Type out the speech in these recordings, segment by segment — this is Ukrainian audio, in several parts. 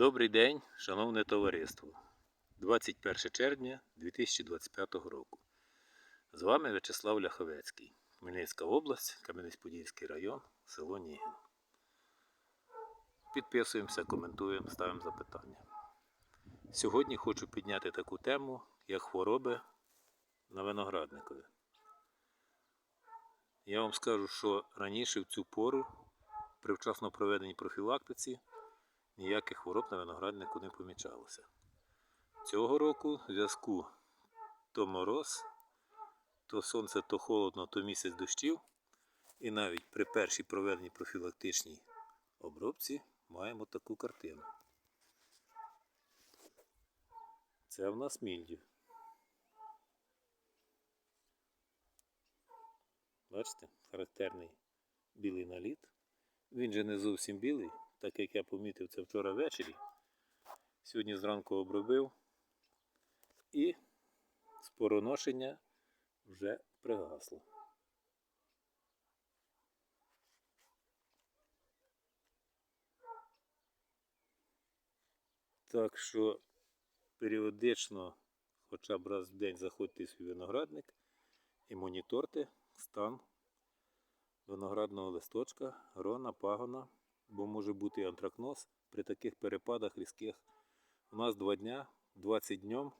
Добрий день, шановне товариство. 21 червня 2025 року. З вами В'ячеслав Ляховецький, Хмельницька область, Кам'янець-Подільський район, село Нігін. Підписуємося, коментуємо, ставимо запитання. Сьогодні хочу підняти таку тему, як хвороби на виноградникові. Я вам скажу, що раніше в цю пору при вчасно проведеній профілактиці ніяких хвороб на винограднику не помічалося. Цього року в зв'язку то мороз, то сонце, то холодно, то місяць дощів. І навіть при першій проведеній профілактичній обробці маємо таку картину. Це в нас мільдів. Бачите, характерний білий наліт. Він же не зовсім білий, так як я помітив це вчора ввечері. Сьогодні зранку обробив і спороношення вже пригасло. Так що періодично, хоча б раз в день заходьте свій виноградник і моніторте стан виноградного листочка, грона, пагона, бо може бути антракноз при таких перепадах різких. У нас два дня, 20 днем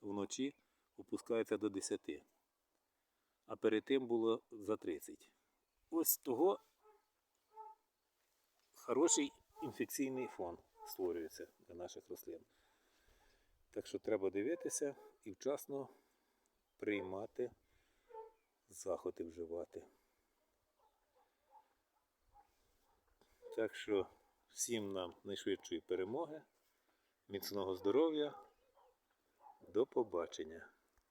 вночі опускається до 10. А перед тим було за 30. Ось того хороший інфекційний фон створюється для наших рослин. Так що треба дивитися і вчасно приймати заходи вживати. Так що всім нам найшвидшої перемоги, міцного здоров'я. До побачення.